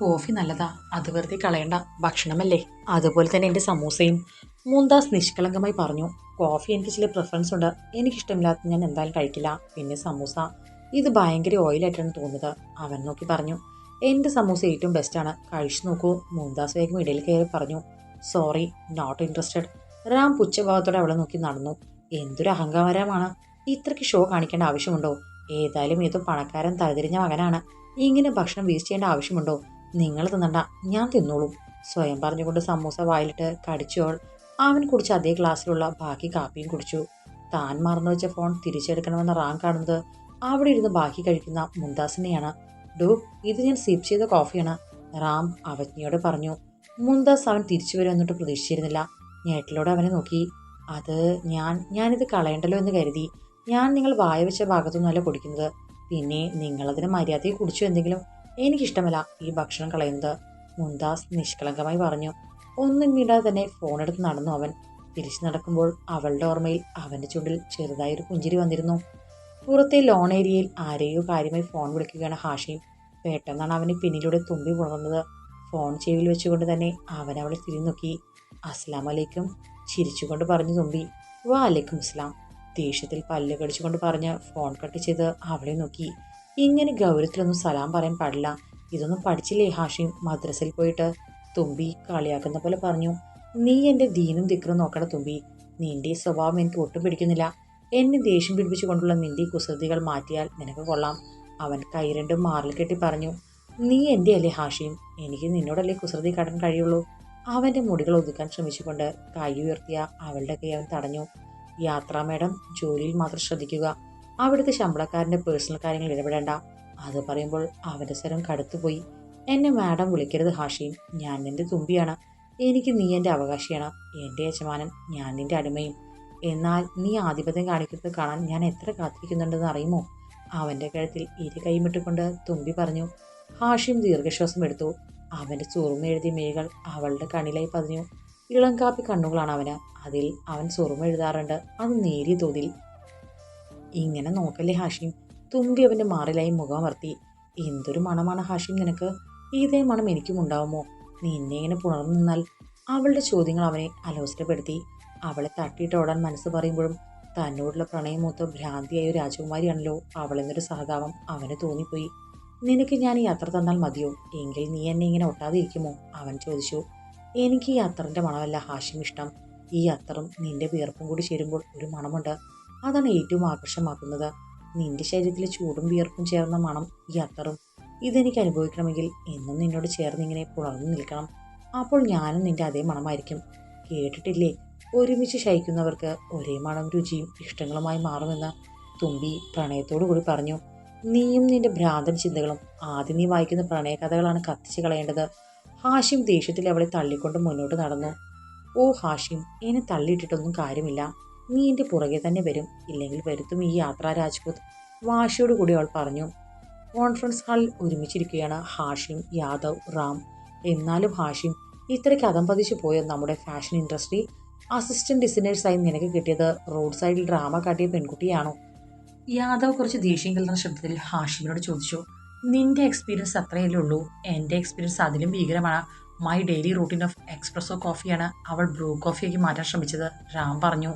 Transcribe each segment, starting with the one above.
Coffee നല്ലതാ. അത് വെറുതെ കളയണ്ട. ഭക്ഷണമല്ലേ? അതുപോലെ തന്നെ എന്റെ സമൂസയും. മൂന്താസ് നിഷ്കളങ്കമായി പറഞ്ഞു കോഫി എനിക്ക് ചില പ്രിഫറൻസ് ഉണ്ട്. എനിക്കിഷ്ടമില്ലാത്ത ഞാൻ എന്തായാലും കഴിക്കില്ല. പിന്നെ സമൂസ. ഇത് ഭയങ്കര ഓയിലായിട്ടാണ് തോന്നുന്നത് അവൻ നോക്കി പറഞ്ഞു. എന്റെ സമൂസ ഏറ്റവും ബെസ്റ്റാണ് കഴിച്ചു നോക്കൂ മൂന്താസ് വേഗം ഇടയിൽ കയറി പറഞ്ഞു. സോറി നോട്ട് ഇൻട്രസ്റ്റഡ് റാം പുച്ഛഭാവത്തോടെ അവളെ നോക്കി നടന്നു. എന്തൊരു അഹങ്കാരമാണ്. ഇത്രയ്ക്ക് ഷോ കാണിക്കേണ്ട ആവശ്യമുണ്ടോ? ഏതായാലും ഏതോ പണക്കാരൻ തലതിരിഞ്ഞ മകനാണ്. ഇങ്ങനെ ഭക്ഷണം വേസ്റ്റ് ചെയ്യേണ്ട ആവശ്യമുണ്ടോ? നിങ്ങൾ തിന്നണ്ട ഞാൻ തിന്നോളൂ. സ്വയം പറഞ്ഞുകൊണ്ട് സമൂസ വായിലിട്ട് കടിച്ചോൾ. അവൻ കുടിച്ച അതേ ഗ്ലാസ്സിലുള്ള ബാക്കി കാപ്പിയും കുടിച്ചു. താൻ മറന്നു വെച്ച ഫോൺ തിരിച്ചെടുക്കണമെന്ന റാങ് കാണുന്നത് അവിടെ ഇരുന്ന് ബാക്കി കഴിക്കുന്ന മുന്താസിനെയാണ് ഡോ ഇത് ഞാൻ സിപ്പ് ചെയ്ത കോഫിയാണ് റാം അവജ്ഞയോട് പറഞ്ഞു മുന്താസ് അവൻ തിരിച്ചു വരുമെന്നിട്ട് പ്രതീക്ഷിച്ചിരുന്നില്ല. ഞേട്ടിലൂടെ അവനെ നോക്കി. അത് ഞാൻ ഞാനിത് കളയണ്ടല്ലോ എന്ന് കരുതി. ഞാൻ നിങ്ങൾ വായ വെച്ച ഭാഗത്തൊന്നുമല്ല കുടിക്കുന്നത്. പിന്നെ നിങ്ങളതിന് മര്യാദയിൽ കുടിച്ചു എന്തെങ്കിലും? എനിക്കിഷ്ടമല്ല ഈ ഭക്ഷണം കളയുന്നത്. മുന്താസ് നിഷ്കളങ്കമായി പറഞ്ഞു. ഒന്നും വീടാതെ തന്നെ ഫോണെടുത്ത് നടന്നു അവൻ. തിരിച്ചു നടക്കുമ്പോൾ അവളുടെ ഓർമ്മയിൽ അവന്റെ ചുണ്ടിൽ ചെറുതായൊരു പുഞ്ചിരി വന്നിരുന്നു. പുറത്തെ ലോൺ ഏരിയയിൽ ആരെയോ കാര്യമായി ഫോൺ വിളിക്കുകയാണ് ഹാഷിം. പെട്ടെന്നാണ് അവന് പിന്നിലൂടെ തുമ്പി പുണർന്നത്. ഫോൺ ചെവിയിൽ വെച്ചുകൊണ്ട് തന്നെ അവൻ അവളെ തിരിഞ്ഞു നോക്കി അസ്ലാം അലൈക്കും ചിരിച്ചുകൊണ്ട് പറഞ്ഞു തുമ്പി. വാ അലൈക്കും അസ്ലാം ദേഷ്യത്തിൽ പല്ല് കടിച്ചുകൊണ്ട് പറഞ്ഞ് ഫോൺ കട്ട് ചെയ്ത് അവളെ നോക്കി. ഇങ്ങനെ ഗൗരവത്തിലൊന്നും സലാം പറയാൻ പാടില്ല. ഇതൊന്നും പഠിച്ചില്ലേ ഹാഷിം? മദ്രസയിൽ പോയിട്ട് തുമ്പി കളിയാക്കുന്ന പോലെ പറഞ്ഞു. നീ എന്റെ ദീനും ദിക്കറും നോക്കണ തുമ്പി. നിന്റെ സ്വഭാവം എനിക്ക് ഒട്ടും പിടിക്കുന്നില്ല. എന്നെ ദേഷ്യം പിടിപ്പിച്ചുകൊണ്ടുള്ള നിന്റെ കുസൃതികൾ മാറ്റിയാൽ നിനക്ക് കൊള്ളാം. അവൻ കൈ രണ്ടും മാറിൽ കെട്ടി പറഞ്ഞു. നീ എന്റെ അല്ലേ ഹാഷിയും എനിക്ക് നിന്നോടല്ലേ കുസൃതി കാട്ടാൻ കഴിയുള്ളൂ? അവന്റെ മുടികൾ ഒതുക്കാൻ ശ്രമിച്ചുകൊണ്ട് കൈ ഉയർത്തിയ അവളുടെ കൈ അവൻ തടഞ്ഞു. യാത്രാ മേഡം ജോലിയിൽ മാത്രം ശ്രദ്ധിക്കുക. അവിടുത്തെ ശമ്പളക്കാരന്റെ പേഴ്സണൽ കാര്യങ്ങൾ ഇടപെടേണ്ട. അത് പറയുമ്പോൾ അവന്റെ സ്വരം കടുത്തുപോയി. എന്നെ മാഡം വിളിക്കരുത് ഹാഷിയും ഞാൻ നിന്റെ തുമ്പിയാണ്. എനിക്ക് നീ എന്റെ അവകാശിയാണ്. എന്റെ യജമാനൻ ഞാൻ നിന്റെ അടിമയും. എന്നാൽ നീ ആധിപത്യം കാണിക്കുന്നത് കാണാൻ ഞാൻ എത്ര കാത്തിരിക്കുന്നുണ്ടെന്ന് അറിയുമോ? അവന്റെ കഴുത്തിൽ ഇരു കൈമിട്ടുകൊണ്ട് തുമ്പി പറഞ്ഞു. ഹാഷിയും ദീർഘശ്വാസം എടുത്തു. അവന്റെ സുറുമ എഴുതിയ മേകൾ അവളുടെ കണ്ണിലായി പതിഞ്ഞു. ഇളം കാപ്പി കണ്ണുകളാണ് അവന്. അതിൽ അവൻ സുറുമ എഴുതാറുണ്ട്. അത് നേരിയ തോതിൽ ഇങ്ങനെ നോക്കല്ലേ ഹാഷിം? തുമ്പി അവന്റെ മാറിലായി മുഖമർത്തി എന്തൊരു മണമാണ് ഹാഷിം നിനക്ക്? ഇതേ മണം എനിക്കും ഉണ്ടാവുമോ? നീ എന്നെ ഇങ്ങനെ പുണർന്നു നിന്നാൽ അവളുടെ ചോദ്യങ്ങൾ അവനെ അലോസരപ്പെടുത്തി. അവളെ തട്ടിയിട്ട് ഓടാൻ മനസ്സ് പറയുമ്പോഴും തന്നോടുള്ള പ്രണയമൂത്ത ഭ്രാന്തിയായ രാജകുമാരിയാണല്ലോ അവളെന്നൊരു സഹതാപം അവന് തോന്നിപ്പോയി. നിനക്ക് ഞാൻ ഈ യാത്ര തന്നാൽ മതിയോ? എങ്കിൽ നീ എന്നെ ഇങ്ങനെ ഒട്ടാതെ ഇരിക്കുമോ അവൻ ചോദിച്ചു. എനിക്ക് ഈ അത്തറിന്റെ മണമല്ല ഹാഷിം ഇഷ്ടം. ഈ അത്തറും നിന്റെ വിയർപ്പും കൂടി ചേരുമ്പോൾ ഒരു മണമുണ്ട്. അതാണ് ഏറ്റവും ആകർഷമാക്കുന്നത് നിന്റെ ശരീരത്തിലെ ചൂടും വിയർപ്പും ചേർന്ന മണം ഈ അത്തറും. ഇതെനിക്ക് അനുഭവിക്കണമെങ്കിൽ എന്നും നിന്നോട് ചേർന്ന് ഇങ്ങനെ പുണർന്നു നിൽക്കണം. അപ്പോൾ ഞാനും നിന്റെ അതേ മണമായിരിക്കും. കേട്ടിട്ടില്ലേ? ഒരുമിച്ച് ശയിക്കുന്നവർക്ക് ഒരേ മണം രുചിയും ഇഷ്ടങ്ങളുമായി മാറുമെന്ന് തുമ്പി പ്രണയത്തോടു കൂടി പറഞ്ഞു. നീയും നിന്റെ ഭ്രാന്തൻ ചിന്തകളും ആദ്യം നീ വായിക്കുന്ന പ്രണയകഥകളാണ് കത്തിച്ച് കളയേണ്ടത്. ഹാഷിം ദേഷ്യത്തിൽ അവളെ തള്ളിക്കൊണ്ട് മുന്നോട്ട് നടന്നു. ഓ ഹാഷിം എന്നെ തള്ളിയിട്ടിട്ടൊന്നും കാര്യമില്ല. നീ എന്റെ പുറകെ തന്നെ വരും. ഇല്ലെങ്കിൽ വരുത്തും ഈ യാത്ര രാജ്പുത്. വാശിയോട് കൂടി അവൾ പറഞ്ഞു കോൺഫറൻസ് ഹാളിൽ ഒരുമിച്ചിരിക്കുകയാണ് ഹാഷിം യാദവ് റാം. എന്നാലും ഹാഷിം ഇത്രയ്ക്ക് അതം പതിച്ചു പോയ നമ്മുടെ ഫാഷൻ ഇൻഡസ്ട്രി അസിസ്റ്റന്റ് ഡിസൈനേഴ്സായി നിനക്ക് കിട്ടിയത് റോഡ് സൈഡിൽ ഡ്രാമ കാട്ടിയ പെൺകുട്ടിയാണോ? യാദവ് കുറച്ച് ദേഷ്യം കലർന്ന ശബ്ദത്തിൽ ഹാഷിമിനോട് ചോദിച്ചു നിന്റെ എക്സ്പീരിയൻസ് അത്രയല്ലേ ഉള്ളൂ? എന്റെ എക്സ്പീരിയൻസ് അതിലും ഭീകരമാണ്. My daily routine of espresso കോഫിയാണ് അവൾ ബ്രൂ കോഫിയാക്കി മാറ്റാൻ ശ്രമിച്ചത് റാം പറഞ്ഞു.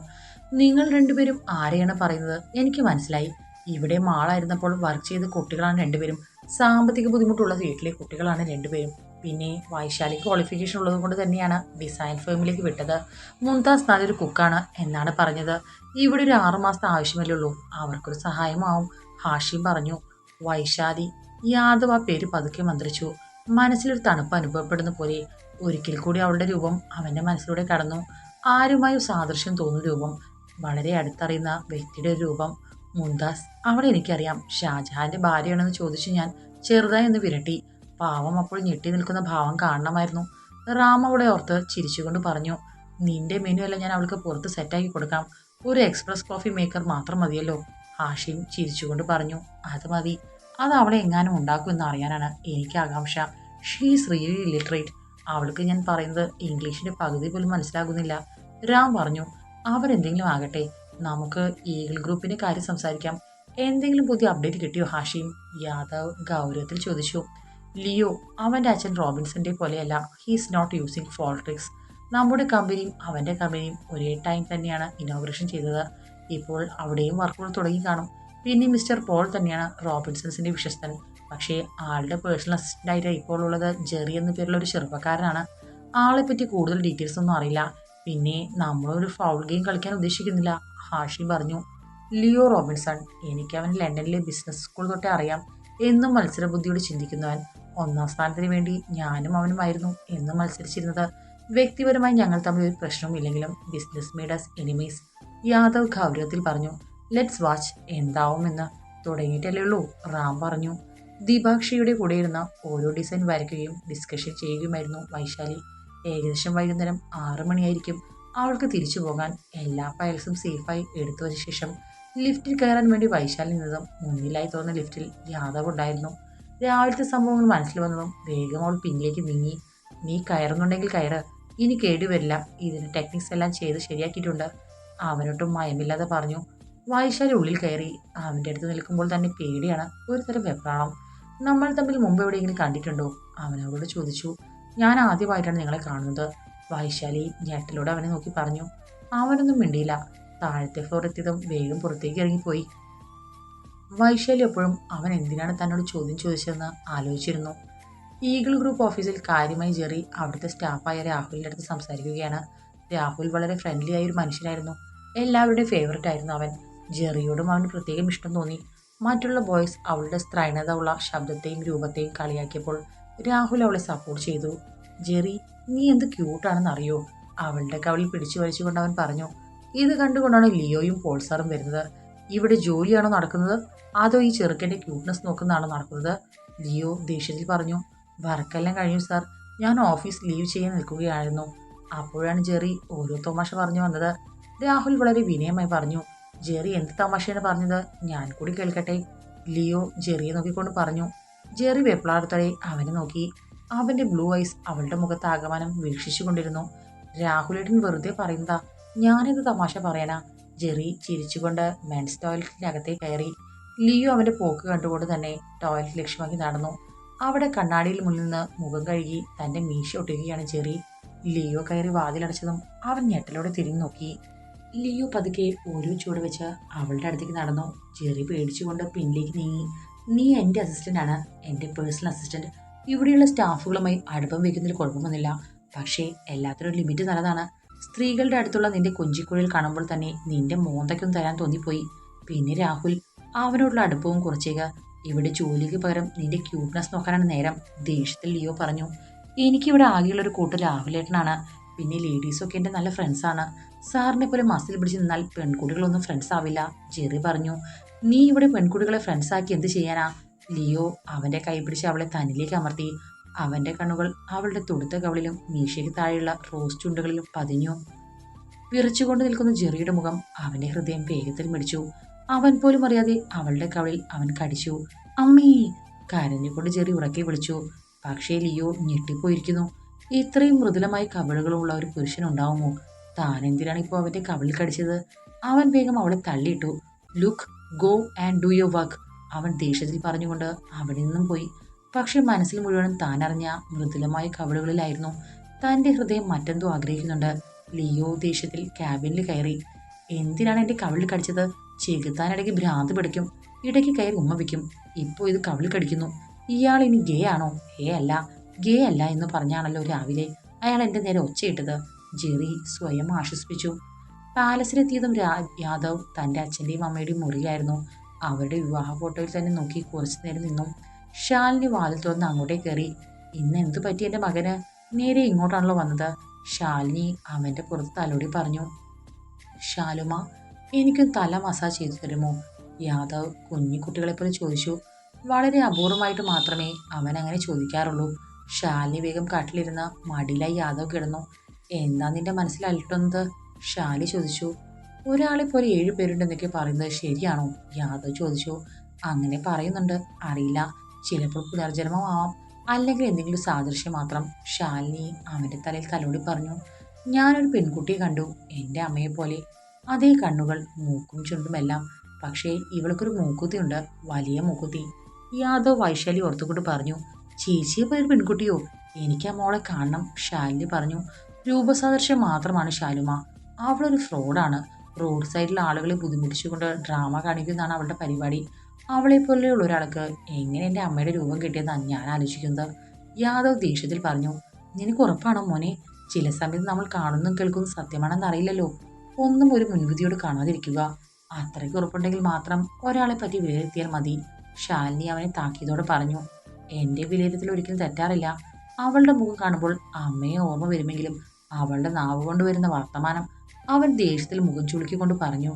നിങ്ങൾ രണ്ടുപേരും ആരെയാണ് പറയുന്നത്? എനിക്ക് മനസ്സിലായി. ഇവിടെ മാളായിരുന്നപ്പോൾ വർക്ക് ചെയ്ത കുട്ടികളാണ് രണ്ടുപേരും. സാമ്പത്തിക ബുദ്ധിമുട്ടുള്ള വീട്ടിലെ കുട്ടികളാണ് രണ്ടുപേരും. പിന്നെ വൈശാലി ക്വാളിഫിക്കേഷൻ ഉള്ളത് കൊണ്ട് തന്നെയാണ് ഡിസൈൻ ഫേമിലേക്ക് വിട്ടത്. മുംതാസ് നല്ലൊരു കുക്കാണ് എന്നാണ് പറഞ്ഞത്. ഇവിടെ ഒരു ആറുമാസത്തെ ആവശ്യമല്ലേ ഉള്ളൂ. അവർക്കൊരു സഹായമാവും. ഹാഷിം പറഞ്ഞു. വൈശാലി യാദവ് ആ പേര് പതുക്കെ മന്ത്രിച്ചു. മനസ്സിലൊരു തണുപ്പ് അനുഭവപ്പെടുന്ന പോലെ ഒരിക്കൽ കൂടി അവളുടെ രൂപം അവന്റെ മനസ്സിലൂടെ കടന്നു. ആരുമായും സാദൃശ്യം തോന്നുന്ന രൂപം വളരെ അടുത്തറിയുന്ന വ്യക്തിയുടെ രൂപം മുംതാസ് അവളെ എനിക്കറിയാം. ഷാജഹാന്റെ ഭാര്യയാണെന്ന് ചോദിച്ചു ഞാൻ ചെറുതായി ഒന്ന് വിരട്ടി. പാവം അപ്പോൾ ഞെട്ടി നിൽക്കുന്ന ഭാവം കാണണമായിരുന്നു. റാം അവളെ ഓർത്ത് ചിരിച്ചുകൊണ്ട് പറഞ്ഞു നിന്റെ മെനു അല്ല ഞാൻ അവൾക്ക് പുറത്ത് സെറ്റാക്കി കൊടുക്കാം. ഒരു എക്സ്പ്രസ് കോഫി മേക്കർ മാത്രം മതിയല്ലോ. ഹാഷിം ചിരിച്ചുകൊണ്ട് പറഞ്ഞു അത് മതി. അത് അവളെ എങ്ങാനും ഉണ്ടാക്കുമെന്ന് അറിയാനാണ് എനിക്ക് ആകാംക്ഷ. ഷീസ് റിയലി ഇല്ലിറ്ററേറ്റ് അവൾക്ക് ഞാൻ പറയുന്നത് ഇംഗ്ലീഷിന്റെ പകുതി പോലും മനസ്സിലാകുന്നില്ല. രാം പറഞ്ഞു അവരെന്തെങ്കിലും ആകട്ടെ നമുക്ക് ഈഗിൾ ഗ്രൂപ്പിന്റെ കാര്യം സംസാരിക്കാം. എന്തെങ്കിലും പുതിയ അപ്ഡേറ്റ് കിട്ടിയോ ഹാഷിം? യാദവ് ഗൗരവത്തിൽ ചോദിച്ചു. ലിയോ അവന്റെ അച്ഛൻ റോബിൻസന്റെ പോലെയല്ല. ഹീസ് നോട്ട് യൂസിങ് ഫോൾട്രിക്സ് നമ്മുടെ കമ്പനിയും അവന്റെ കമ്പനിയും ഒരേ ടൈം തന്നെയാണ് ഇനോഗ്രേഷൻ ചെയ്തത്. ഇപ്പോൾ അവിടെയും വർക്കുകൾ തുടങ്ങി കാണും. പിന്നെ മിസ്റ്റർ പോൾ തന്നെയാണ് റോബിൻസൺസിന്റെ വിശ്വസ്തൻ. പക്ഷേ ആളുടെ പേഴ്സണൽ അസിസ്റ്റന്റായിട്ട് ഇപ്പോൾ ഉള്ളത് ജെറി എന്ന പേരുള്ള ഒരു ചെറുപ്പക്കാരനാണ്. ആളെ പറ്റി കൂടുതൽ ഡീറ്റെയിൽസ് ഒന്നും അറിയില്ല. പിന്നെ നമ്മളൊരു ഫൗൾ ഗെയിം കളിക്കാൻ ഉദ്ദേശിക്കുന്നില്ല. ഹാഷി പറഞ്ഞു ലിയോ റോബിൻസൺ എനിക്ക് അവൻ ലണ്ടനിലെ ബിസിനസ് സ്കൂൾ തൊട്ടേ അറിയാം. എന്നും മത്സരബുദ്ധിയോട് ചിന്തിക്കുന്നവൻ. ഒന്നാം സ്ഥാനത്തിന് വേണ്ടി ഞാനും അവനുമായിരുന്നു എന്നും മത്സരിച്ചിരുന്നത്. വ്യക്തിപരമായി ഞങ്ങൾ തമ്മിൽ ഒരു പ്രശ്നവും ഇല്ലെങ്കിലും ബിസിനസ് മീഡേഴ്സ് എനിമീസ് യാദവ് ഗൗരവത്തിൽ പറഞ്ഞു ലെറ്റ്സ് വാച്ച് എന്താവുമെന്ന് തുടങ്ങിയിട്ടല്ലേ ഉള്ളൂ റാം പറഞ്ഞു. ദീപാക്ഷിയുടെ കൂടെയിരുന്ന ഓരോ ഡിസൈൻ വരയ്ക്കുകയും ഡിസ്കഷൻ ചെയ്യുകയുമായിരുന്നു വൈശാലി. ഏകദേശം വൈകുന്നേരം ആറ് മണിയായിരിക്കും. അവൾക്ക് തിരിച്ചു പോകാൻ എല്ലാ ഫയൽസും സേഫായി എടുത്തു വച്ച ശേഷം ലിഫ്റ്റിൽ കയറാൻ വേണ്ടി വൈശാലി നിന്നതും മുന്നിലായി തോന്നുന്ന ലിഫ്റ്റിൽ യാദവ് ഉണ്ടായിരുന്നു. രാവിലത്തെ സംഭവങ്ങൾ മനസ്സിൽ വന്നതും വേഗം അവൾ പിന്നിലേക്ക് നീങ്ങി. നീ കയറുന്നുണ്ടെങ്കിൽ കയറ്. ഇനി കേടുവരില്ല ഇതിന് ടെക്നിക്സ് എല്ലാം ചെയ്ത് ശരിയാക്കിയിട്ടുണ്ട്. അവനൊട്ടും മയമില്ലാതെ പറഞ്ഞു. വൈശാലി ഉള്ളിൽ കയറി അവന്റെ അടുത്ത് നിൽക്കുമ്പോൾ തന്നെ പേടിയാണ്. ഒരുതരം വെപ്രാളം. നമ്മൾ തമ്മിൽ മുമ്പ് എവിടെയെങ്കിലും കണ്ടിട്ടുണ്ടോ? അവൻ അവളോട് ചോദിച്ചു. ഞാൻ ആദ്യമായിട്ടാണ് നിങ്ങളെ കാണുന്നത്. വൈശാലി ഞെട്ടലോടെ അവനെ നോക്കി പറഞ്ഞു അവനൊന്നും മിണ്ടിയില്ല. താഴത്തെ ഫ്ലോർ എത്തിയതും വേഗം പുറത്തേക്ക് ഇറങ്ങിപ്പോയി. വൈശാലി എപ്പോഴും അവൻ എന്തിനാണ് തന്നോട് ചോദ്യം ചോദിച്ചതെന്ന് ആലോചിച്ചിരുന്നു. ഈഗിൾ ഗ്രൂപ്പ് ഓഫീസിൽ കാര്യമായി ജെറി അവിടുത്തെ സ്റ്റാഫായ രാഹുലിന്റെ അടുത്ത് സംസാരിക്കുകയാണ്. രാഹുൽ വളരെ ഫ്രണ്ട്ലി ആയ ഒരു മനുഷ്യനായിരുന്നു. എല്ലാവരുടെയും ഫേവററ്റ് ആയിരുന്നു അവൻ. ജെറിയോടും അവന് പ്രത്യേകം ഇഷ്ടം തോന്നി. മറ്റുള്ള ബോയ്സ് അവളുടെ സ്ത്രൈണത ഉള്ള ശബ്ദത്തെയും രൂപത്തെയും കളിയാക്കിയപ്പോൾ രാഹുൽ അവളെ സപ്പോർട്ട് ചെയ്തു. ജെറി നീ എന്ത് ക്യൂട്ടാണെന്നറിയോ അവളുടെ കവളിൽ പിടിച്ചു വലിച്ചുകൊണ്ട് അവൻ പറഞ്ഞു ഇത് കണ്ടുകൊണ്ടാണ് ലിയോയും പോൾസാറും വരുന്നത്. ഇവിടെ ജോലിയാണോ നടക്കുന്നത്? അതോ ഈ ചെറുക്കന്റെ ക്യൂട്ട്നെസ് നോക്കുന്നതാണോ നടക്കുന്നത്? ലിയോ ദേഷ്യത്തിൽ പറഞ്ഞു വർക്കെല്ലാം കഴിഞ്ഞു സാർ. ഞാൻ ഓഫീസ് ലീവ് ചെയ്യാൻ നിൽക്കുകയായിരുന്നു. അപ്പോഴാണ് ജെറി ഓരോ തമാശ പറഞ്ഞു വന്നത്. രാഹുൽ വളരെ വിനയമായി പറഞ്ഞു ജെറി എന്ത് തമാശയാണ് പറഞ്ഞത്? ഞാൻ കൂടി കേൾക്കട്ടെ. ലിയോ ജെറിയെ നോക്കിക്കൊണ്ട് പറഞ്ഞു ജെറി വെപ്ലാടത്തോടെ അവനെ നോക്കി. അവന്റെ ബ്ലൂ ഐസ് അവളുടെ മുഖത്ത് ആകമാനം വീക്ഷിച്ചുകൊണ്ടിരുന്നു. രാഹുലേട്ടൻ വെറുതെ പറയുന്നതാ ഞാനിത് തമാശ പറയാനാ ജെറി ചിരിച്ചുകൊണ്ട് മെൻസ് ടോയ്ലറ്റിനകത്തെ കയറി. ലിയോ അവന്റെ പോക്ക് കണ്ടുകൊണ്ട് തന്നെ ടോയ്ലറ്റ് ലക്ഷ്യമാക്കി നടന്നു. അവിടെ കണ്ണാടിയിൽ മുന്നിൽ നിന്ന് മുഖം കഴുകി തന്റെ മീശ ഒട്ടുകയാണ് ജെറി. ലിയോ കയറി വാതിലടച്ചതും അവൻ ഞെട്ടലോടെ തിരിഞ്ഞു നോക്കി. ലിയോ പതുക്കെ ഓരോ ചുവട് വെച്ച് അവളുടെ അടുത്തേക്ക് നടന്നു. ജെറി പേടിച്ചുകൊണ്ട് പിന്നിലേക്ക് നീങ്ങി. നീ എന്റെ അസിസ്റ്റന്റാണ് എന്റെ പേഴ്സണൽ അസിസ്റ്റന്റ് ഇവിടെയുള്ള സ്റ്റാഫുകളുമായി അടുപ്പം വയ്ക്കുന്നതിൽ കുഴപ്പമൊന്നുമില്ല. പക്ഷേ എല്ലാത്തിനും ലിമിറ്റ് നല്ലതാണ്. സ്ത്രീകളുടെ അടുത്തുള്ള നിന്റെ കൊഞ്ചിക്കുഴയിൽ കാണുമ്പോൾ തന്നെ നിന്റെ മോന്തയ്ക്കും തരാൻ തോന്നിപ്പോയി. പിന്നെ രാഹുൽ അവനോടുള്ള അടുപ്പവും കുറച്ചേക. ഇവിടെ ജോലിക്ക് പകരം നിന്റെ ക്യൂട്ട്നെസ് നോക്കാനാണ് നേരം. ദേഷ്യത്തിൽ ലിയോ പറഞ്ഞു എനിക്കിവിടെ ആകെയുള്ള ഒരു കൂട്ട് രാഹുലേട്ടനാണ്. പിന്നെ ലേഡീസൊക്കെ എന്റെ നല്ല ഫ്രണ്ട്സാണ് സാറിനെ പോലെ മസിൽ പിടിച്ച് നിന്നാൽ പെൺകുട്ടികളൊന്നും ഫ്രണ്ട്സ് ആവില്ല ജെറി പറഞ്ഞു. നീ ഇവിടെ പെൺകുട്ടികളെ ഫ്രണ്ട്സാക്കി എന്ത് ചെയ്യാനാ? ലിയോ അവന്റെ കൈ പിടിച്ച് അവളെ തന്നിലേക്ക് അമർത്തി. അവന്റെ കണ്ണുകൾ അവളുടെ തുടുത്ത കവളിലും മീശയ്ക്ക് താഴെയുള്ള റോസ് ചുണ്ടുകളിലും പതിഞ്ഞു. വിറച്ചുകൊണ്ട് നിൽക്കുന്ന ജെറിയുടെ മുഖം അവന്റെ ഹൃദയം വേഗത്തിൽ മിടിച്ചു. അവൻ പോലും അറിയാതെ അവളുടെ കവളിൽ അവൻ കടിച്ചു. അമ്മേ കരഞ്ഞുകൊണ്ട് ജെറി ഉറക്കി വിളിച്ചു. പക്ഷേ ലിയോ ഞെട്ടിപ്പോയിരിക്കുന്നു. ഇത്രയും മൃദുലമായ കവിളുകളുള്ള ഒരു പുരുഷനുണ്ടാവുമോ താൻ എന്തിനാണ് ഇപ്പോൾ അവന്റെ കവിളിൽ കടിച്ചത്? അവൻ വേഗം അവളെ തള്ളിയിട്ടു. Look go and do your work അവൻ ദേഷ്യത്തിൽ പറഞ്ഞുകൊണ്ട് അവിടെ നിന്നും പോയി. പക്ഷെ മനസ്സിൽ മുഴുവനും അറിഞ്ഞ മൃദുലമായ കവിളുകളിലായിരുന്നു. തന്റെ ഹൃദയം മറ്റെന്തോ ആഗ്രഹിക്കുന്നുണ്ട്. ലിയോ ദേഷ്യത്തിൽ ക്യാബിനിൽ കയറി. എന്തിനാണ് എന്റെ കവിളിൽ കടിച്ചത്? ചെകുത്താനിടയ്ക്ക് ഭ്രാന്ത് പിടിക്കും. ഇടയ്ക്ക് കയറി ഉമ്മ ഇപ്പോൾ ഇത് കവിളിൽ കടിക്കുന്നു. ഇയാൾ ഇനി ഗേ ആണോ? ഹേ അല്ല. ഗേ അല്ല എന്ന് പറഞ്ഞാണല്ലോ രാവിലെ അയാൾ എന്റെ നേരെ ഒച്ചയിട്ടത്. ജെറി സ്വയം ആശ്വസിപ്പിച്ചു. പാലസിലെത്തിയതും രാ- യാദവ് തന്റെ അച്ഛന്റെയും അമ്മയുടെയും മുറിയായിരുന്നു അവരുടെ വിവാഹ ഫോട്ടോയിൽ തന്നെ നോക്കി കുറച്ചു നേരം നിന്നും ഷാലിനി വാതിൽ തുറന്ന് അങ്ങോട്ടേ കയറി. ഇന്ന് എന്തു പറ്റി എന്റെ മകന്? നേരെ ഇങ്ങോട്ടാണല്ലോ വന്നത് ഷാലിനി അവന്റെ പുറത്ത് തലോടി പറഞ്ഞു. ഷാലുമ എനിക്കും തല മസാജ് ചെയ്തു തരുമോ? യാദവ് കുഞ്ഞു കുട്ടികളെപ്പോലെ ചോദിച്ചു. വളരെ അപൂർവമായിട്ട് മാത്രമേ അവൻ അങ്ങനെ ചോദിക്കാറുള്ളൂ. ഷാലിനി വേഗം കാട്ടിലിരുന്ന് മടിയിലായി യാദവ് കിടന്നു. എന്താ നിന്റെ മനസ്സിൽ അലട്ടുന്നത്? ഷാലി ചോദിച്ചു ഒരാളെ പോലെ ഏഴു പേരുണ്ടെന്നൊക്കെ പറയുന്നത് ശരിയാണോ? യാദവ് ചോദിച്ചു അങ്ങനെ പറയുന്നുണ്ട്. അറിയില്ല. ചിലപ്പോൾ പുനർജന്മമാവാം. അല്ലെങ്കിൽ എന്തെങ്കിലും സാദൃശ്യം മാത്രം. ഷാലിനി അവന്റെ തലയിൽ തലോടി പറഞ്ഞു ഞാനൊരു പെൺകുട്ടിയെ കണ്ടു. എന്റെ അമ്മയെ പോലെ. അതേ കണ്ണുകൾ മൂക്കും ചുണ്ടുമെല്ലാം. പക്ഷേ ഇവൾക്കൊരു മൂക്കുത്തിയുണ്ട്. വലിയ മൂക്കുത്തി. യാദവ് വൈശാലി ഓർത്തുകൊണ്ട് പറഞ്ഞു ചേച്ചിയെ പോയൊരു പെൺകുട്ടിയോ? എനിക്ക് ആ മോളെ കാണണം. ഷാലിനി പറഞ്ഞു രൂപസാദൃശ്യം മാത്രമാണ് ശാലുമ. അവളൊരു ഫ്രോഡാണ് റോഡ് സൈഡിൽ ആളുകളെ ബുദ്ധിമുട്ടിച്ചുകൊണ്ട് ഡ്രാമ കാണിക്കുന്നതാണ് അവളുടെ പരിപാടി. അവളെ പോലെയുള്ള ഒരാൾക്ക് എങ്ങനെ എന്റെ അമ്മയുടെ രൂപം കിട്ടിയതാണ് ഞാൻ ആലോചിക്കുന്നത്? യാദവ് ദേഷ്യത്തിൽ പറഞ്ഞു നിനക്ക് ഉറപ്പാണോ മോനെ? ചില സമയത്ത് നമ്മൾ കാണുന്നതും കേൾക്കുന്നതും സത്യമാണെന്ന് അറിയില്ലല്ലോ. ഒന്നും ഒരു മുൻവിധിയോട് കാണാതിരിക്കുക. അത്രയ്ക്ക് ഉറപ്പുണ്ടെങ്കിൽ മാത്രം ഒരാളെ പറ്റി വിലയിരുത്തിയാൽ മതി. ശാലിനി അവനെ താക്കിയതോടെ പറഞ്ഞു എന്റെ വിലയിരുത്തൽ ഒരിക്കലും തെറ്റാറില്ല. അവളുടെ മുഖം കാണുമ്പോൾ അമ്മയെ ഓർമ്മ വരുമെങ്കിലും അവളുടെ നാവ് കൊണ്ട് വരുന്ന വർത്തമാനം അവൻ ദേഷ്യത്തിൽ മുഖം ചുളുക്കിക്കൊണ്ട് പറഞ്ഞു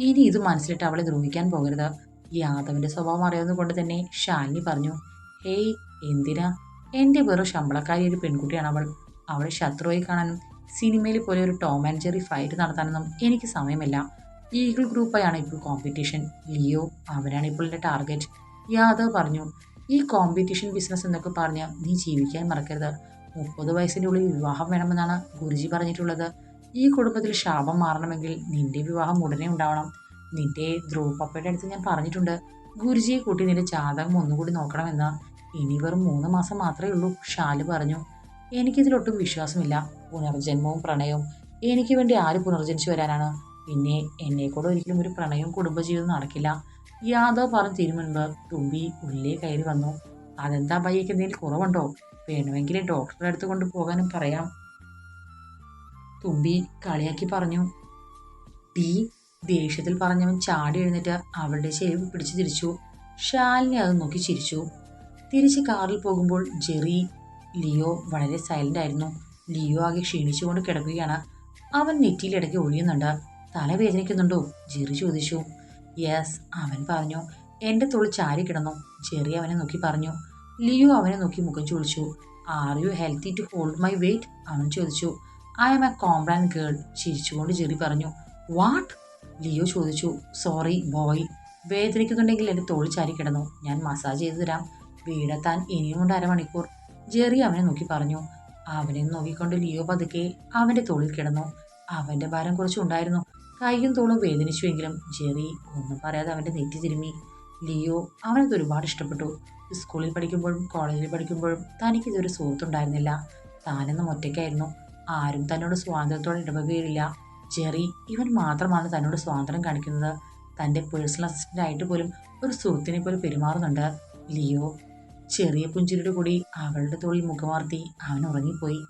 ഇനി ഇത് മനസ്സിലിട്ട് അവളെ ദ്രോഹിക്കാൻ പോകരുത്. യാദവിന്റെ സ്വഭാവം അറിയാവുന്നതുകൊണ്ട് തന്നെ ശാലിനി പറഞ്ഞു ഹേയ് എന്തിനാ? എന്റെ വെറും ശമ്പളക്കാരി ഒരു പെൺകുട്ടിയാണ് അവൾ. അവളെ ശത്രുവായി കാണാനും സിനിമയിൽ പോലെ ഒരു ടോം ആൻഡ് ജെറി ഫൈറ്റ് നടത്താനൊന്നും എനിക്ക് സമയമില്ല. ഈഗിൾ ഗ്രൂപ്പായാണ് ഇപ്പോൾ കോമ്പറ്റീഷൻ. ലിയോ അവരാണ് ഇപ്പോൾ എന്റെ ടാർഗറ്റ്. യാദവ് പറഞ്ഞു ഈ കോമ്പറ്റീഷൻ ബിസിനസ് എന്നൊക്കെ പറഞ്ഞ് നീ ജീവിക്കാൻ മറക്കരുത്. മുപ്പത് വയസ്സിന്റെ ഉള്ളിൽ വിവാഹം വേണമെന്നാണ് ഗുരുജി പറഞ്ഞിട്ടുള്ളത്. ഈ കുടുംബത്തിൽ ശാപം മാറണമെങ്കിൽ നിന്റെ വിവാഹം ഉടനെ ഉണ്ടാവണം. നിന്റെ ധ്രുവപ്പപ്പയുടെ അടുത്ത് ഞാൻ പറഞ്ഞിട്ടുണ്ട്. ഗുരുജിയെ കൂട്ടി നിന്റെ ജാതകം ഒന്നുകൂടി നോക്കണമെന്ന്. ഇനി വെറും മൂന്ന് മാസം മാത്രമേ ഉള്ളൂ ഷാൽ പറഞ്ഞു. എനിക്കിതിലൊട്ടും വിശ്വാസമില്ല. പുനർജന്മവും പ്രണയവും. എനിക്ക് വേണ്ടി ആര് പുനർജനിച്ചു വരാനാണ്? പിന്നെ എന്നെ കൂടെ ഒരിക്കലും ഒരു പ്രണയവും കുടുംബജീവിതം നടക്കില്ല. യാദവ് പറഞ്ഞു തിരുമുൻപ് തുമ്പി ഉള്ളേ കയറി വന്നു. അതെന്താ ബയ്യക്ക് എന്തെങ്കിലും കുറവുണ്ടോ? വേണമെങ്കിൽ ഡോക്ടറെ അടുത്ത് കൊണ്ടുപോകാനും പറയാം. തുമ്പി കളിയാക്കി പറഞ്ഞു. പി ദേഷ്യത്തിൽ പറഞ്ഞവൻ ചാടി എഴുന്നേറ്റ് അവളുടെ ചെരുവ് പിടിച്ചു തിരിച്ചു. ഷാലിനെ അത് നോക്കി ചിരിച്ചു. തിരിച്ച് കാറിൽ പോകുമ്പോൾ ജെറി ലിയോ വളരെ സൈലന്റ് ആയിരുന്നു. ലിയോ ആകെ ക്ഷീണിച്ചുകൊണ്ട് കിടക്കുകയാണ്. അവൻ നെറ്റിയിലിടയ്ക്ക് ഒഴിയുന്നുണ്ട്. തലവേദനിക്കുന്നുണ്ടോ ജെറി ചോദിച്ചു. യെസ് അവൻ പറഞ്ഞു. എന്റെ തൊളി ചാരി കിടന്നു. ജെറി അവനെ നോക്കി പറഞ്ഞു. ലിയോ അവനെ നോക്കി മുഖം ചൊളിച്ചു. Are you healthy to hold my weight അവൻ ചോദിച്ചു. I'm a Complan girl ചിരിച്ചുകൊണ്ട് ജെറി പറഞ്ഞു. വാട്ട് ലിയോ ചോദിച്ചു. സോറി ബോയ് വേദനിക്കുന്നുണ്ടെങ്കിൽ എന്റെ തോളി ചാരി കിടന്നു. ഞാൻ മസാജ് ചെയ്തു തരാം. വീടെത്താൻ ഇനിയുമുണ്ട് അരമണിക്കൂർ. ജെറി അവനെ നോക്കി പറഞ്ഞു. അവനെ നോക്കിക്കൊണ്ട് ലിയോ പതുക്കെ അവന്റെ തോളിൽ കിടന്നു. അവന്റെ ഭാരം കുറച്ചുണ്ടായിരുന്നു കൈയും തോളും വേദനിച്ചുവെങ്കിലും ജെറി ഒന്നും പറയാതെ അവന്റെ നെറ്റി തിരുമ്മി. ലിയോ അവനത് ഒരുപാട് ഇഷ്ടപ്പെട്ടു. സ്കൂളിൽ പഠിക്കുമ്പോഴും കോളേജിൽ പഠിക്കുമ്പോഴും തനിക്കിതൊരു സുഹൃത്തുണ്ടായിരുന്നില്ല. താനെന്നും ഒറ്റയ്ക്കായിരുന്നു. ആരും തന്നോട് സ്വാതന്ത്ര്യത്തോടെ ഇടപെടുകയില്ല ജെറി ഇവൻ മാത്രമാണ് തന്നോട് സ്വാതന്ത്ര്യം കാണിക്കുന്നത്. തന്റെ പേഴ്സണൽ അസിസ്റ്റന്റായിട്ട് പോലും ഒരു സുഹൃത്തിനെ പോലെ പെരുമാറുന്നുണ്ട് ലിയോ. ചെറിയ പുഞ്ചിരിയുടെ കൂടി അവളുടെ തോളിൽ മുഖമാർത്തി അവൻ ഉറങ്ങിപ്പോയി.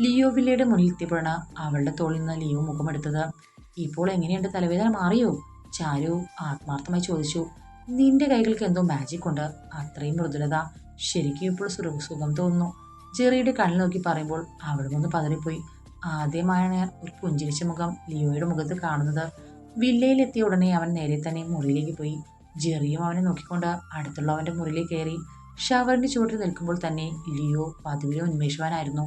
ലിയോ വില്ലയുടെ മുന്നിൽ എത്തിയപ്പോഴാണ് അവളുടെ തോളിൽ നിന്ന് ലിയോ മുഖമെടുത്തത്. ഇപ്പോൾ എങ്ങനെയുണ്ട് തലവേദന മാറിയോ? ചാരു ആത്മാർത്ഥമായി ചോദിച്ചു. നിന്റെ കൈകൾക്ക് എന്തോ മാജിക് ഉണ്ട്. അത്രയും മൃദുലത. ശരിക്കും ഇപ്പോൾ സുഖ തോന്നുന്നു. ജെറിയുടെ കണ്ണിൽ നോക്കി പറയുമ്പോൾ അവിടെ ഒന്ന് പതറിപ്പോയി. ആദ്യമായാണ് ഒരു പുഞ്ചിരിച്ച മുഖം ലിയോയുടെ മുഖത്ത് കാണുന്നത്. വില്ലയിലെത്തിയ ഉടനെ അവൻ നേരെ തന്നെ മുറിയിലേക്ക് പോയി. ജെറിയും അവനെ നോക്കിക്കൊണ്ട് അടുത്തുള്ള അവന്റെ മുറിയിലേക്ക് കയറി. ഷവറിന്റെ ചുവട്ടിൽ നിൽക്കുമ്പോൾ തന്നെ ലിയോ പതിവിലെ ഉന്മേഷവാനായിരുന്നു.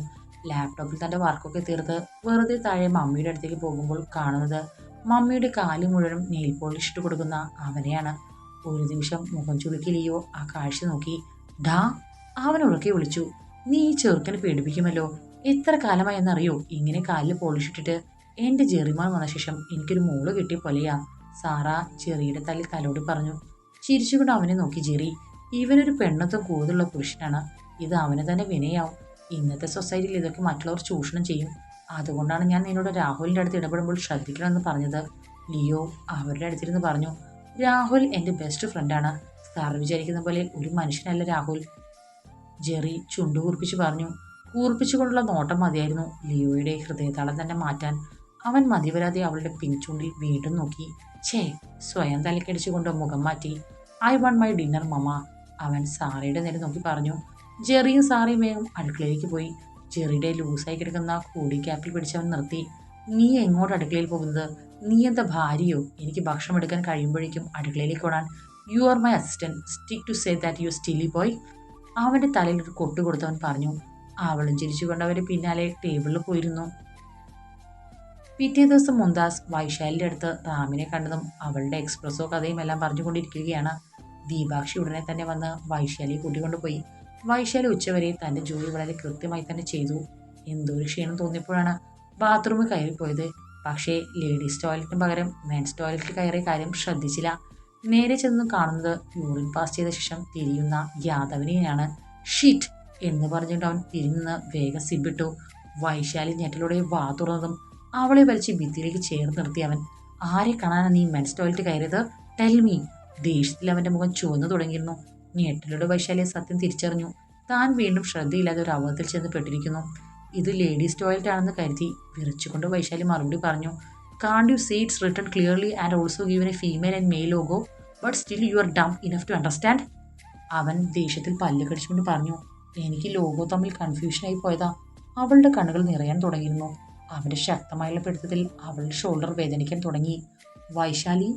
ലാപ്ടോപ്പിൽ തന്റെ വർക്കൊക്കെ തീർത്ത് വെറുതെ താഴെ മമ്മിയുടെ അടുത്തേക്ക് പോകുമ്പോൾ കാണുന്നത് മമ്മിയുടെ കാൽ മുഴുവനും നെയിൽ പോളിഷ് ഇട്ട് കൊടുക്കുന്ന അവനെയാണ്. ഒരു നിമിഷം മുഖം ചുളുക്കി ലിയോ ആ കാഴ്ച നോക്കി. ഡാ അവൻ വിളിച്ചു. നീ ഈ ചെറുക്കനെ പേടിപ്പിക്കുമല്ലോ? എത്ര കാലമായി എന്നറിയോ ഇങ്ങനെ കാലിൽ പോളിഷ് ഇട്ടിട്ട് എന്റെ ജെറിമാൻ വന്ന ശേഷം എനിക്കൊരു മോൾ കിട്ടിയ പോലെയാ. സാറ ചെറിയുടെ തല്ലിൽ തലോട് പറഞ്ഞു. ചിരിച്ചുകൊണ്ട് അവനെ നോക്കി ജെറി. ഇവനൊരു പെണ്ണത്തും കൂടുതലുള്ള പുരുഷനാണ്. ഇത് അവന് തന്നെ വിനയാവും. ഇന്നത്തെ സൊസൈറ്റിയിൽ ഇതൊക്കെ മറ്റുള്ളവർ ചൂഷണം ചെയ്യും. അതുകൊണ്ടാണ് ഞാൻ നിന്നോട് രാഹുലിന്റെ അടുത്ത് ഇടപെടുമ്പോൾ ശ്രദ്ധിക്കണമെന്ന് പറഞ്ഞത്. ലിയോ അവരുടെ അടുത്തിരുന്ന് പറഞ്ഞു രാഹുൽ എന്റെ ബെസ്റ്റ് ഫ്രണ്ടാണ് സാർ വിചാരിക്കുന്ന പോലെ ഒരു മനുഷ്യനല്ല രാഹുൽ. ജെറി ചുണ്ടു കൂർപ്പിച്ച് പറഞ്ഞു കൂർപ്പിച്ചുകൊണ്ടുള്ള നോട്ടം മതിയായിരുന്നു. ലിയോയുടെ ഹൃദയതാളം തന്നെ മാറ്റാൻ അവൻ മതിവരാതെ അവളുടെ പിൻചുണ്ടിൽ വീണ്ടും നോക്കി. ഛേ സ്വയം തലക്കടിച്ചുകൊണ്ട് മുഖം മാറ്റി. ഐ വൺ മൈ ഡിന്നർ മമ അവൻ സാറയുടെ നേരെ നോക്കി പറഞ്ഞു. ജെറിയും സാറയും വേഗം അടുക്കളയിലേക്ക് പോയി. ജെറിയുടെ ലൂസായി കിടക്കുന്ന കൂടി ക്യാപ്പിൽ പിടിച്ചവൻ നിർത്തി. നീ എങ്ങോട്ട് അടുക്കളയിൽ പോകുന്നത്? നീ എന്താ ഭാര്യയോ? എനിക്ക് ഭക്ഷണം എടുക്കാൻ കഴിയുമ്പോഴേക്കും അടുക്കളയിലേക്ക് ഓടാൻ. You are my assistant. Stick to say that you silly boy. അവന്റെ തലയിൽ ഒരു കൊട്ട് കൊടുത്തവൻ പറഞ്ഞു അവളും ചിരിച്ചുകൊണ്ട് അവരെ പിന്നാലെ ടേബിളിൽ പോയിരുന്നു. പിറ്റേ ദിവസം മുന്താസ് വൈശാലിന്റെ അടുത്ത് റാമിനെ കണ്ടതും അവളുടെ എക്സ്പ്രസ്സോ കഥയും എല്ലാം പറഞ്ഞുകൊണ്ടിരിക്കുകയാണ്. ദീപാക്ഷി ഉടനെ തന്നെ വന്ന് വൈശാലിയെ കൂട്ടിക്കൊണ്ടുപോയി. വൈശാലി ഉച്ചവരെ തന്റെ ജോലി വളരെ കൃത്യമായി തന്നെ ചെയ്തു. എന്തോ ഒരു ക്ഷീണം തോന്നിയപ്പോഴാണ് ബാത്റൂമിൽ കയറിപ്പോയത്. പക്ഷേ ലേഡീസ് ടോയ്ലറ്റിന് പകരം മെൻസ് ടോയ്ലറ്റിൽ കയറിയ കാര്യം ശ്രദ്ധിച്ചില്ല. നേരെ ചെന്ന് കാണുന്നത് യൂറിൻ പാസ് ചെയ്ത ശേഷം തിരിയുന്ന യാദവിനെയാണ്. ഷീറ്റ് എന്ന് പറഞ്ഞുകൊണ്ട് അവൻ തിരിഞ്ഞ് വേഗം സിബിട്ടു വൈശാലി ഞെട്ടലൂടെ വാ തുറന്നതും അവളെ വലിച്ച് ഭിത്തിയിലേക്ക് ചേർത്ത് നിർത്തി അവൻ. ആരെ കാണാനാണ് നീ മെൻസ് ടോയ്ലറ്റ് കയറിയത്? ടെൽ മീ ദേഷ്യത്തിൽ അവന്റെ മുഖം ചുവന്നു തുടങ്ങിയിരുന്നു. ഞെട്ടലൂടെ വൈശാലിയെ സത്യം തിരിച്ചറിഞ്ഞു. താൻ വീണ്ടും ശ്രദ്ധയില്ലാതെ ഒരു അബദ്ധത്തിൽ ചെന്ന് പെട്ടിരിക്കുന്നു. ഇത് ലേഡീസ് ടോയ്ലറ്റ് ആണെന്ന് കരുതി വിറച്ചുകൊണ്ട് വൈശാലി മറുപടി പറഞ്ഞു. Can't you see it's written clearly and also given a female and male logo but still you are dumb enough to understand അവൻ ദേഷ്യത്തിൽ പല്ല് കടിച്ചുകൊണ്ട് പറഞ്ഞു എനിക്ക് ലോഗോ തമ്മിൽ കൺഫ്യൂഷനായി പോയതാ. അവളുടെ കണ്ണുകൾ നിറയാൻ തുടങ്ങിയിരുന്നു. അവന്റെ ശക്തമായുള്ള പിടുത്തത്തിൽ അവളുടെ ഷോൾഡർ വേദനിക്കാൻ തുടങ്ങി. വൈശാലി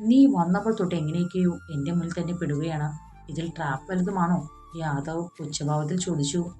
നീ വന്നപ്പോൾ തൊട്ട് എങ്ങനെയൊക്കെയോ എന്റെ മുന്നിൽ തന്നെ പെടുകയാണ്. ഇതിൽ ട്രാപ്പ് വലുതുമാണോ? യാദവ് ഉച്ചഭാവത്തിൽ ചോദിച്ചു.